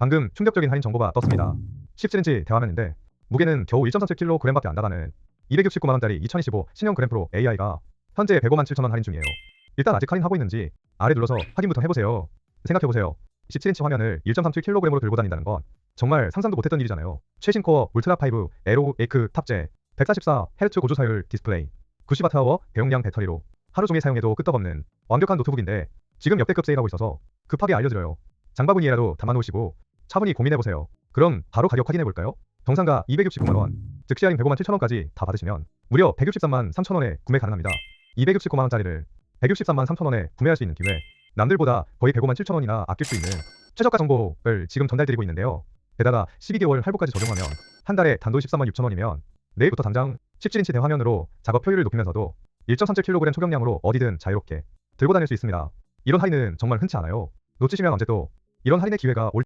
방금 충격적인 할인 정보가 떴습니다. 17인치 대화면인데 무게는 겨우 1.37kg밖에 안 나가는 269만원짜리 2025 신형 그램프로 AI가 현재 105만 7천원 할인 중이에요. 일단 아직 할인하고 있는지 아래 눌러서 확인부터 해보세요. 생각해보세요. 17인치 화면을 1.37kg으로 들고 다닌다는 건 정말 상상도 못했던 일이잖아요. 최신 코어 울트라5 에로 에이크 탑재 144Hz 고조사율 디스플레이 90Wh 대용량 배터리로 하루 종일 사용해도 끄떡없는 완벽한 노트북인데 지금 역대급 세일하고 있어서 급하게 알려드려요. 장바구니에라도 담아놓으시고 차분히 고민해보세요. 그럼 바로 가격 확인해볼까요? 정상가 269만원, 즉시 할인 105만 7천원까지 다 받으시면 무려 163만 3천원에 구매 가능합니다. 269만원짜리를 163만 3천원에 구매할 수 있는 기회 남들보다 거의 105만 7천원이나 아낄 수 있는 최저가 정보를 지금 전달드리고 있는데요. 게다가 12개월 할부까지 적용하면 한 달에 단돈 13만 6천원이면 내일부터 당장 17인치 대화면으로 작업 효율을 높이면서도 1.37kg 초경량으로 어디든 자유롭게 들고 다닐 수 있습니다. 이런 할인은 정말 흔치 않아요. 놓치시면 언제 또 이런 할인의 기회가 올